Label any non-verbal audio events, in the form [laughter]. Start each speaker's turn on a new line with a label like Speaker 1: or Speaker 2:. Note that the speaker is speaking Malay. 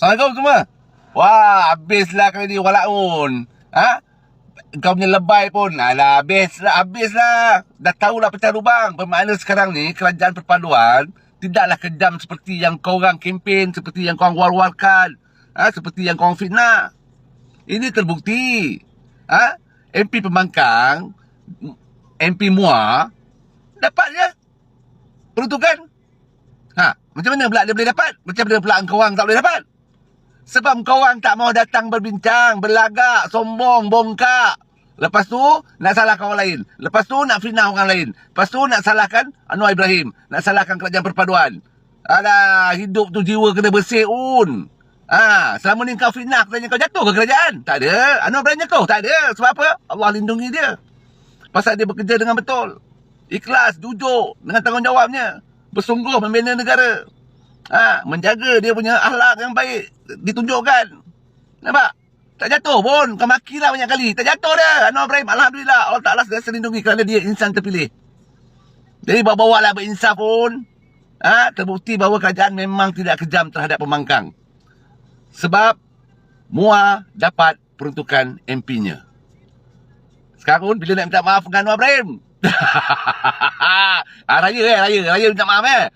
Speaker 1: Assalamualaikum semua. Wah, habislah kali ni walaun. Ha? Kau punya lebay pun. Alah, habislah, habislah. Dah tahulah pecah lubang. Bermakna sekarang ni, kerajaan perpaduan tidaklah kejam seperti yang kau orang kempen, seperti yang kau orang war-warkan. Ha? Seperti yang kau orang fitnah. Ini terbukti. Ha? MP Pembangkang, MP Muar, dapat je. Peruntukan. Ha, macam mana pula dia boleh dapat? Macam mana pula kau orang tak boleh dapat? Sebab kau orang tak mau datang berbincang, berlagak, sombong, bongkak. Lepas tu, nak salahkan orang lain. Lepas tu, nak fitnah orang lain. Lepas tu, nak salahkan Anwar Ibrahim. Nak salahkan kerajaan perpaduan. Alah, hidup tu jiwa kena bersih un. Ha, selama ni kau fitnah, kerajaan kau jatuh ke kerajaan? Tak ada. Anwar Ibrahim jatuh? Tak ada. Sebab apa? Allah lindungi dia. Pasal dia bekerja dengan betul. Ikhlas, jujur dengan tanggungjawabnya. Bersungguh membina negara. Ha, menjaga dia punya akhlak yang baik ditunjukkan. Nampak? Tak jatuh pun. Kau makilah banyak kali. Tak jatuh dia. Anwar Ibrahim. Alhamdulillah. Allah Ta'ala sentiasa lindungi kerana dia insan terpilih. Jadi bawa-bawa lah berinsaf pun. Ha, terbukti bahawa kerajaan memang tidak kejam terhadap pembangkang. Sebab MUA dapat peruntukan MP-nya. Sekarang pun bila nak minta maaf dengan Anwar Ibrahim? ah, [laughs] raya eh, raya. Raya minta maaf eh.